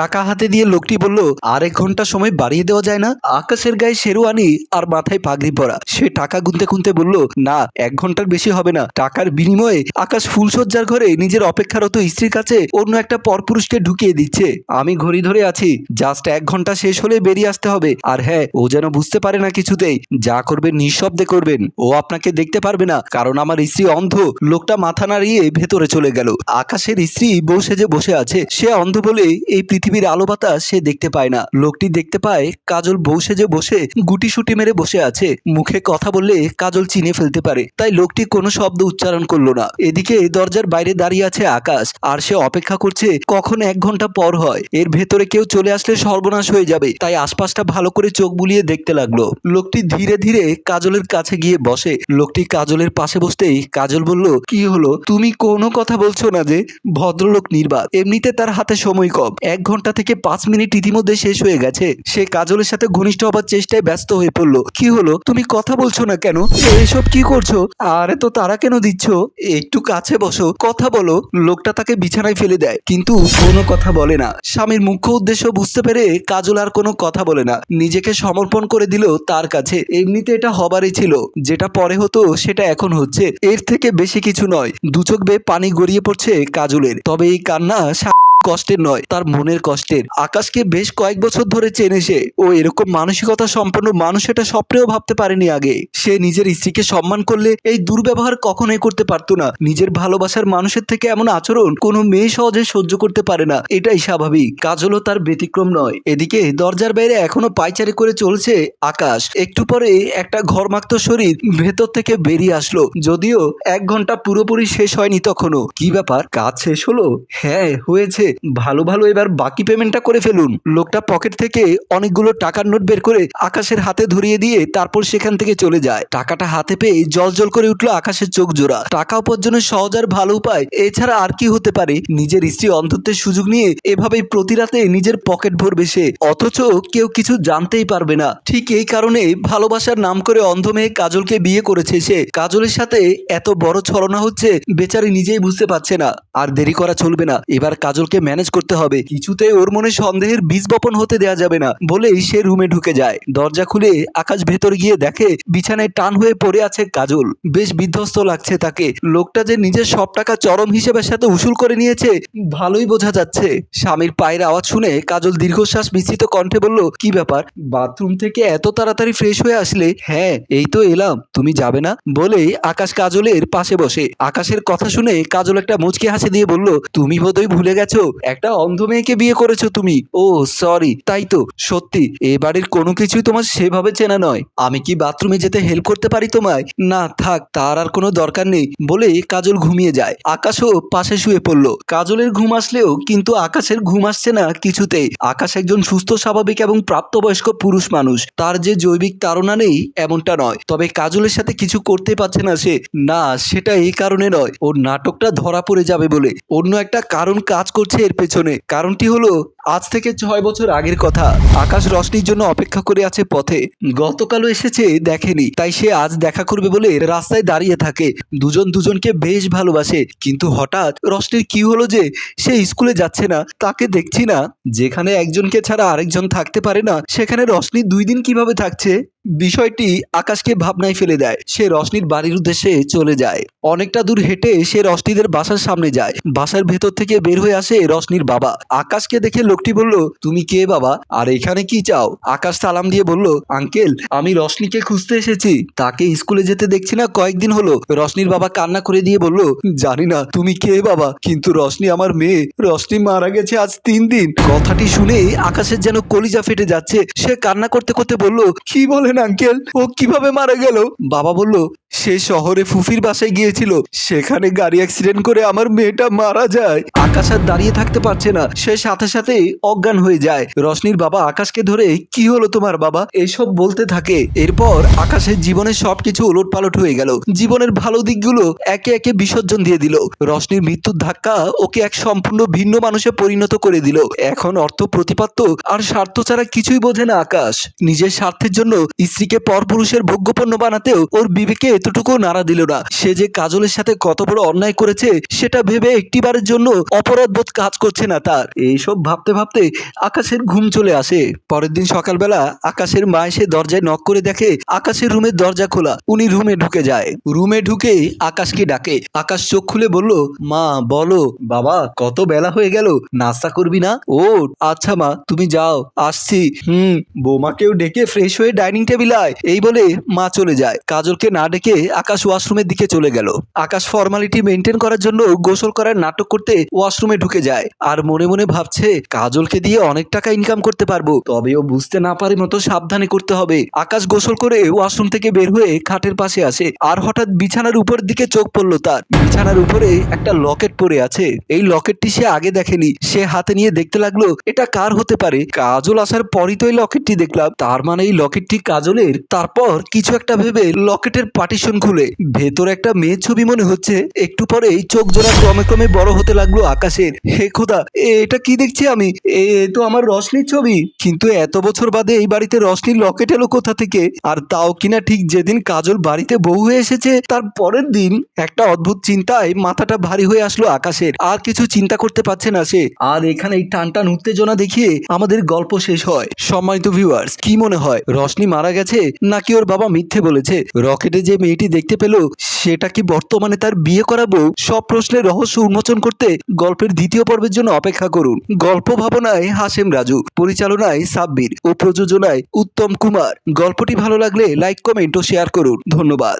টাকা হাতে দিয়ে লোকটি বলল আর এক ঘণ্টা সময় বাড়িয়ে দেওয়া যায় না? আকাশের গায়ে শেরওয়ানি আর মাথায় পাগড়ি পরা। সে টাকা গুনতে গুনতে বলল, না, এক ঘণ্টার বেশি হবে না। টাকার বিনিময়ে আকাশ ফুলসজ্জার ঘরে নিজের অপেক্ষারত স্ত্রীর কাছে অন্য একটা পরপুরুষকে ঢুকিয়ে দিচ্ছে। আমি ঘড়ি ধরে আছি জাস্ট এক ঘণ্টা শেষ হলে বেরিয়ে আসতে হবে। আর হ্যাঁ ও যেন বুঝতে পারে না কিছুতেই। যা করবেন নিঃশব্দে করবেন, ও আপনাকে দেখতে পারবে না, কারণ আমার স্ত্রী অন্ধ। লোকটা মাথা নাড়িয়ে ভেতরে চলে গেল। আকাশের স্ত্রী বসে যে বসে আছে, সে অন্ধ বলে এই পৃথিবীর আলো বাতাস সে দেখতে পায় না। লোকটি দেখতে পায় কাজল বউ সেজে বসে গুটি সুটি মেরে বসে আছে। মুখে কথা বললে কাজল চিনে ফেলতে পারে। তাই লোকটি কোনো শব্দ উচ্চারণ করল না। এদিকে দরজার বাইরে দাঁড়িয়ে আছে আকাশ। আর সে অপেক্ষা করছে কখন এক ঘণ্টা পর হয়। এর ভেতরে কেউ চলে আসলে সর্বনাশ হয়ে যাবে। তাই আশপাশটা ভালো করে চোখ বুলিয়ে দেখতে লাগল। লোকটি ধীরে ধীরে কাজলের কাছে গিয়ে বসে। লোকটি কাজলের পাশে বসতেই কাজল বলল, কি হলো? তুমি কোনো কথা বলছো না যে ভদ্রলোক নির্বাক এমনিতে তার হাতে সময় কম। এক ঘণ্টা থেকে পাঁচ মিনিট ইতিমধ্যে শেষ হয়ে গেছে। সে কাজলের সাথে ঘনিষ্ঠ হবার চেষ্টায় ব্যস্ত হয়ে পড়ল। কি হলো? তুমি কথা বলছো না কেন? এসব কি করছ? আরে তো তারা কেন দিচ্ছ? একটু কাছে বসো। কথা বলো। লোকটা তাকে বিছানায় ফেলে দেয়। কিন্তু কোনো কথা বলে না। স্বামীর মুখ্য উদ্দেশ্য বুঝতে পেরে কাজল আর কোনো কথা বলে না। নিজেকে সমর্পণ করে দিল তার কাছে। এমনিতে এটা হবারই ছিল। যেটা পরে হতো, সেটা এখন হচ্ছে। এর থেকে বেশি কিছু নয়। দু চোখ বেয়ে পানি গড়িয়ে পড়ছে কাজলের। তবে এই কান্না কষ্টের নয়, তার মনের কষ্টের। আকাশকে বেশ কয়েক বছর ধরে চেনে সে। ও এরকম মানসিকতা সম্পন্ন মানুষ এটা স্বপ্নেও ভাবতে পারেনি আগে। সে নিজের স্ত্রীকে সম্মান করলে এই দুর্ব্যবহার কখনোই করতে পারতো না। নিজের ভালোবাসার মানুষের থেকে এমন আচরণ কোনো মেয়ে সহজে সহ্য করতে পারে না। এটাই স্বাভাবিক। কাজলও তার ব্যতিক্রম নয়। এদিকে দরজার বাইরে এখনও পাইচারি করে চলছে আকাশ। একটু পরে একটা ঘরমাক্ত শরীর ভেতর থেকে বেরিয়ে আসলো। যদিও এক ঘণ্টা পুরোপুরি শেষ হয়নি তখনও। কি ব্যাপার? কাজ শেষ হলো? হ্যাঁ হয়েছে। ভালো ভালো এবার বাকি পেমেন্টটা করে ফেলুন। লোকটা পকেট থেকে অনেকগুলো টাকার নোট বের করে আকাশের হাতে ধরিয়ে দিয়ে তারপর সেখান থেকে চলে যায়। টাকাটা হাতে পেয়ে জল জল করে উঠল আকাশের চোখ জোড়া। টাকা উপার্জনের সহজ আর ভালো উপায় এছাড়া আর কি হতে পারে? নিজের স্ত্রী অন্ধত্বের সুযোগ নিয়ে এভাবেই প্রতি রাতে নিজের পকেট ভরবে সে। অথচ কেউ কিছু জানতেই পারবে না। ঠিক এই কারণে ভালোবাসার নাম করে অন্ধ মেয়ে কাজলকে বিয়ে করেছে সে। কাজলের সাথে এত বড় ছলনা হচ্ছে বেচারি নিজেই বুঝতে পারছে না। আর দেরি করা চলবে না। এবার কাজলকে ম্যানেজ করতে হবে। কিছুতেই ওর মনে সন্দেহের বীজ বপন হতে দেয়া যাবে না বলেই সে রুমে ঢুকে যায়। দরজা খুলে আকাশ ভেতর গিয়ে দেখে বিছানায় টান হয়ে পড়ে আছে কাজল। বেশ বিধ্বস্ত লাগছে তাকে। লোকটা যে নিজের সব টাকা চরম হিসেবের সাথে উসুল করে নিয়েছে, ভালোই বোঝা যাচ্ছে। স্বামীর পায়ের আওয়াজ শুনে কাজল দীর্ঘশ্বাস মিশ্রিত কণ্ঠে বলল, কি ব্যাপার? বাথরুম থেকে এত তাড়াতাড়ি ফ্রেশ হয়ে আসলে? হ্যাঁ এই তো এলাম। তুমি যাবে না? বলেই আকাশ কাজলের পাশে বসে। আকাশের কথা শুনে কাজল একটা মুচকি হাসি দিয়ে বলল, তুমি বোধহয় ভুলে গেছো? একটা অন্ধ মেয়েকে বিয়ে করেছ তুমি। ও সরি তাই তো, সত্যি, এ বাড়ির কোনো কিছুই তোমার সেভাবে চেনা নয়। আমি কি বাথরুমে যেতে হেল্প করতে পারি তোমায়? না, থাক, তার আর কোনো দরকার নেই বলে কাজল ঘুমিয়ে যায়। আকাশও পাশে শুয়ে পড়ল। কাজলের ঘুম আসলেও কিন্তু আকাশের ঘুম আসছে না কিছুতেই। আকাশ একজন সুস্থ, স্বাভাবিক এবং প্রাপ্তবয়স্ক পুরুষ মানুষ। তার যে জৈবিক তাড়না নেই, এমনটা নয়। তবে কাজলের সাথে কিছু করতে পারছে না সে। না, সেটা এই কারণে নয়। ওর নাটকটা ধরা পড়ে যাবে বলে। অন্য একটা কারণ কাজ করছে এর পেছনে। কারণটি হলো আজ থেকে ছয় বছর আগের কথা। আকাশ রশনির জন্য অপেক্ষা করে আছে পথে। গতকালও এসেছে, দেখেনি। তাই সে আজ দেখা করবে বলে রাস্তায় দাঁড়িয়ে থাকে। দুজন দুজনকে বেশ ভালোবাসে। কিন্তু হঠাৎ রশনির কি হলো যে সে স্কুলে যাচ্ছে না, তাকে দেখছি না। যেখানে একজনকে ছাড়া আরেকজন থাকতে পারে না, সেখানে রশনি দুই দিন কীভাবে থাকছে? বিষয়টি আকাশকে ভাবনায় ফেলে দেয়। সে রশনির বাড়ির উদ্দেশ্যে চলে যায়। অনেকটা দূর হেঁটে সে রশনিদের বাসার সামনে যায়। বাসার ভেতর থেকে বের হয়ে আসে রশনির বাবা। আকাশকে দেখে লোকটি বলল, তুমি কে বাবা? আর এখানে কি চাও? আকাশ সালাম দিয়ে বলল, আঙ্কেল, আমি রশনিকে খুঁজতে এসেছি। তাকে স্কুলে যেতে দেখছি না, কয়েকদিন হলো। রশনির বাবা কান্না করে দিয়ে বলল, জানি না, তুমি কে বাবা? কিন্তু রশনি আমার মেয়ে। রশনি মারা গেছে আজ তিন দিন। কথাটি শুনে আকাশের যেন কলিজা ফেটে যাচ্ছে। সে কান্না করতে করতে বলল, কি বলেন, আঙ্কেল? ও কীভাবে মারা গেল? বাবা বলল সে শহরে ফুফির বাসায় গিয়েছিল। সেখানে গাড়ি অ্যাক্সিডেন্ট করে আমার মেয়েটা মারা যায়। আকাশ আর দাঁড়িয়ে থাকতে পারছে না। সে সাথে সাথে অজ্ঞান হয়ে যায়। রশনির বাবা আকাশকে ধরে, কি হলো তোমার বাবা? এসব বলতে থাকে। এরপর আকাশের জীবনের সবকিছু ওলট পালট হয়ে গেল। জীবনের ভালো দিকগুলো একে একে বিসর্জন দিয়ে দিল। রশনির মৃত্যুর ধাক্কা ওকে এক সম্পূর্ণ ভিন্ন মানুষে পরিণত করে দিল। এখন অর্থ প্রতিপাত্য আর স্বার্থ ছাড়া কিছুই বোঝে না আকাশ। নিজের স্বার্থের জন্য স্ত্রীকে পরপুরুষের ভোগ্যপণ্য বানাতেও ওর বিবেকে এতটুকু নাড়া দিল না। সে যে কাজলের সাথে কত বড় অন্যায় করেছে, সেটা ভেবে একটিবারের জন্য অপরাধবোধ কাজ করছে না তার। এইসব ভাবতে ভাবতে আকাশের ঘুম চলে আসে। পরের দিন সকালবেলা আকাশের মা এসে দরজায় নক করে দেখে আকাশের রুমের দরজা খোলা। উনি রুমে ঢুকে যায়। রুমে ঢুকে আকাশকে ডাকে। আকাশ চোখ খুলে বলল, মা, বলো, বাবা, কত বেলা হয়ে গেল? নাস্তা করবি না? ও আচ্ছা মা, তুমি যাও। আসছি। হুম, বৌমাকেও ডেকে ফ্রেশ হয়ে ডাইনিং টেবিল আয়। এই বলে মা চলে যায়। কাজলকে না ডেকে আকাশ ওয়াশরুমের দিকে চলে গেল। আকাশ ফর্মালিটি মেনটেন করার জন্য গোসল করার নাটক করতে ওয়াশরুমে ঢুকে যায়। আর মনে মনে ভাবছে, কাজলকে দিয়ে অনেক টাকা ইনকাম করতে পারব। তবে ও বুঝতে না পারে মতো সাবধানে করতে হবে। আকাশ গোসল করে ওয়াশরুম থেকে বের হয়ে খাটের পাশে আসে। আর হঠাৎ বিছানার উপর দিকে চোখ পড়ল তার। বিছানার উপরে একটা লকেট পড়ে আছে। এই লকেটটি সে আগে দেখেনি। সে হাতে নিয়ে দেখতে লাগল, এটা কার হতে পারে? কাজল আসার পরই তো এই লকেটটি দেখলাম। তার মানে এই লকেটটি কাজলের। তারপর কিছু একটা ভেবে লকেটের পার্টিশন খুলে ভেতরে একটা মেয়ের ছবি মনে হচ্ছে। একটু পরেই চোখ জোড়া ক্রমে ক্রমে বড় হতে লাগল আকাশের। হে খোদা এটা কি দেখছি আমি? এ তো আমার রশনির ছবি। কিন্তু এত বছর বাদে এই বাড়িতে রশনির লকেট এলো কোথা থেকে? আর তাও কিনা ঠিক যেদিন কাজল বাড়িতে বউ হয়ে এসেছে, তার পরের দিন একটা অদ্ভুত চিন্তায় মাথাটা ভারী হয়ে আসলো আকাশের। আর কিছু চিন্তা করতে পারছে না সে। আর এখানে এই টান টান উত্তেজনা দেখিয়ে আমাদের গল্প শেষ হয়। সম্মানিত ভিউয়ার্স কি মনে হয় রশনি মারা গেছে? নাকি ওর বাবা মিথ্যে বলেছে? রকেটে যে মেয়েটি দেখতে পেল, সেটা কি বর্তমানে তার বিয়ে করাবো সব প্রশ্নের রহস্য উন্মোচন করতে গল্পের দ্বিতীয় পর্বের জন্য অপেক্ষা করুন। গল্প ভাবনায় হাসেম রাজু, পরিচালনায় সাব্বির ও প্রযোজনায় উত্তম কুমার। গল্পটি ভালো লাগলে লাইক, কমেন্ট ও শেয়ার করুন। ধন্যবাদ।